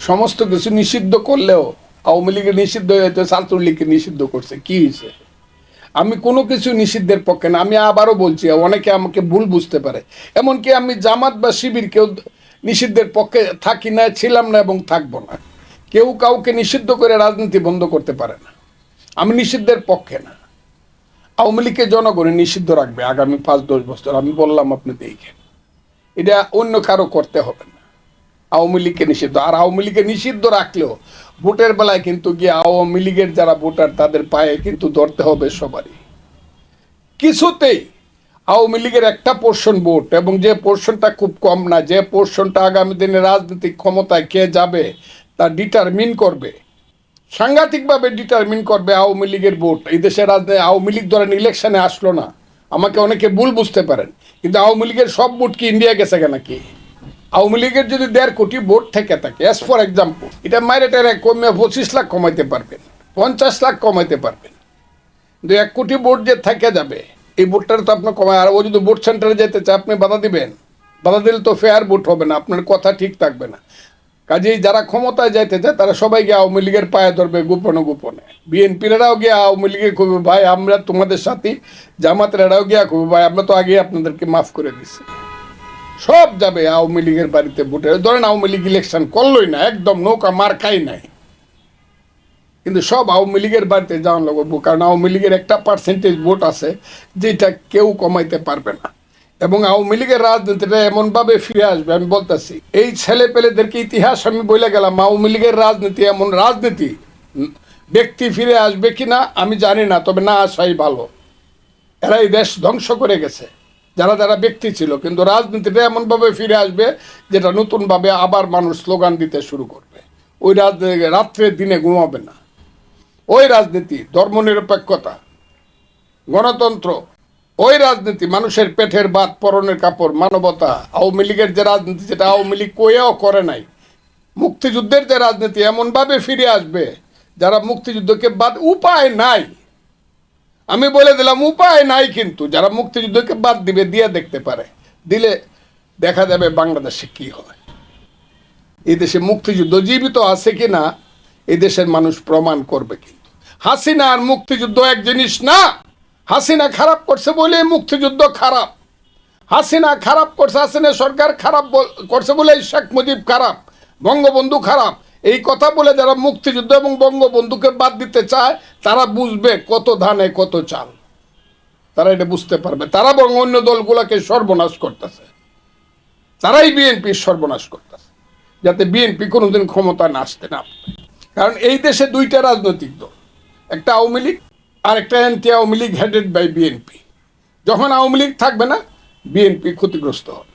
সমস্ত কিছু নিষিদ্ধ করলেও আওয়ামী লীগের নিষিদ্ধ হয়েছে, ছাত্রলীগকে নিষিদ্ধ করছে। কি হয়েছে? আমি কোনো কিছু নিষিদ্ধের পক্ষে না। আমি আবারও বলছি, অনেকে আমাকে ভুল বুঝতে পারে। এমনকি আমি জামাত বা শিবির কেউ নিষিদ্ধের পক্ষে থাকি না, ছিলাম না এবং থাকব না। কেউ কাউকে নিষিদ্ধ করে রাজনীতি বন্ধ করতে পারে না। আমি নিষিদ্ধের পক্ষে না। আওয়ামী লীগকে জনগণে নিষিদ্ধ রাখবে আগামী পাঁচ দশ বছর। আমি বললাম, আপনি দেখেন। এটা অন্য কারও করতে হবে না। আওয়ামী লীগকে নিষিদ্ধ। আর আওয়ামী লীগকে নিষিদ্ধ রাখলেও ভোটের বেলায় কিন্তু গিয়ে আওয়ামী লীগের যারা ভোটার, তাদের পায়ে কিন্তু ধরতে হবে সবারই। কিছুতেই আওয়ামী লীগের একটা পোর্শন ভোট এবং যে পোর্শনটা খুব কম না, যে পোর্শনটা আগামী দিনে রাজনৈতিক ক্ষমতায় কে যাবে তা ডিটারমিন করবে। সাংঘাতিকভাবে ডিটারমিন করবে আওয়ামী লীগের ভোট। এই দেশের রাজনীতি আওয়ামী লীগ ধরেন ইলেকশনে আসলো না। আমাকে অনেকে ভুল বুঝতে পারেন। কিন্তু আওয়ামী লীগের সব ভোট কি ইন্ডিয়া গেছে কেন কি আওয়ামী লীগের যদি দেড় কোটি ভোট থেকে থাকে অ্যাজ ফর এক্সাম্পল এটা মাইরে টেরে কমে পঁচিশ লাখ কমাইতে পারবেন, পঞ্চাশ লাখ কমাইতে পারবেন। কিন্তু এক কোটি ভোট যে থেকে যাবে, এই ভোটটার তো আপনার কমায়, আর ও যদি ভোট সেন্টারে যেতে চায়, আপনি বাধা দিবেন। বাধা দিলে তো ফেয়ার ভোট হবে না, আপনার কথা ঠিক থাকবে না। কাজেই যারা ক্ষমতায় যাইতে চায়, তারা সবাই গিয়ে আওয়ামী লীগের পায়ে ধরবে গোপনে গোপনে। বিএনপিরাও গিয়ে আওয়ামী লীগের কবি, ভাই, আমরা তোমাদের সাথে, জামাতেরাও গিয়া কবি, ভাই, আমরা তো আগে আপনাদেরকে মাফ করে দিছি সব যাবে আওয়ামী লীগের বাড়িতে ভোটে ধরেন আওয়ামী লীগ ইলেকশন করলোই না, একদম নৌকা মার্কাই নাই। কিন্তু সব আওয়ামী লীগের বাড়িতে যাওয়ান লাগবো কারণ আওয়ামী লীগের একটা পার্সেন্টেজ ভোট আছে যেটা কেউ কমাইতে পারবে না। এবং আওয়ামী লীগের রাজনীতিটা এমনভাবে ফিরে আসবে, আমি বলতেছি, এই ছেলে পেলেদেরকে ইতিহাস আমি বলে গেলাম, আওয়ামী লীগের রাজনীতি এমন রাজনীতি ব্যক্তি ফিরে আসবে কি না আমি জানি না, তবে না আসাই ভালো। এরা এই দেশ ধ্বংস করে গেছে। যারা যারা ব্যক্তি ছিল, কিন্তু রাজনীতিটা এমনভাবে ফিরে আসবে যেটা নতুনভাবে আবার মানুষ স্লোগান দিতে শুরু করবে। ওই রাজনীতি রাত্রে দিনে ঘুমাবে না। ওই রাজনীতি ধর্মনিরপেক্ষতা, গণতন্ত্র, ওই রাজনীতি মানুষের পেটের বাদ, পরনের কাপড়, মানবতা, আওয়ামী লীগের যে রাজনীতি যেটা আওয়ামী লীগ কয়েও করে নাই। মুক্তিযুদ্ধের যে রাজনীতি এমনভাবে ফিরে আসবে, যারা মুক্তিযুদ্ধকে বাদ উপায় নাই। আমি বলে দিলাম, উপায় নাই কিন্তু। যারা মুক্তিযুদ্ধকে বাদ দিবে, দিয়ে দেখতে পারে। দিলে দেখা যাবে বাংলাদেশে কি হয়। এই দেশে মুক্তিযুদ্ধ জীবিত আছে কি না, এই দেশের মানুষ প্রমাণ করবে কিন্তু। হাসিনা আর মুক্তিযুদ্ধ এক জিনিস না, হাসিনা খারাপ করছে বলে মুক্তিযুদ্ধ খারাপ। হাসিনা খারাপ করছে, হাসিনা সরকার খারাপ করছে বলে শেখ মুজিব খারাপ, বঙ্গবন্ধু খারাপ। এই কথা বলে যারা মুক্তিযুদ্ধ এবং বঙ্গবন্ধুকে বাদ দিতে চায়, তারা বুঝবে কত ধানে, কত চাল। তারা এটা বুঝতে পারবে। তারা বরং অন্য দলগুলোকে সর্বনাশ করতেছে। তারাই বিএনপির সর্বনাশ করতেছে, যাতে বিএনপি কোনোদিন ক্ষমতায় না আসতে না কারণ এই দেশে দুইটা রাজনৈতিক দল, একটা আওয়ামী লীগ আর একটা anti Awami League headed by BNP যখন আওয়ামী লীগ থাকবে না বিএনপি ক্ষতিগ্রস্ত হবে।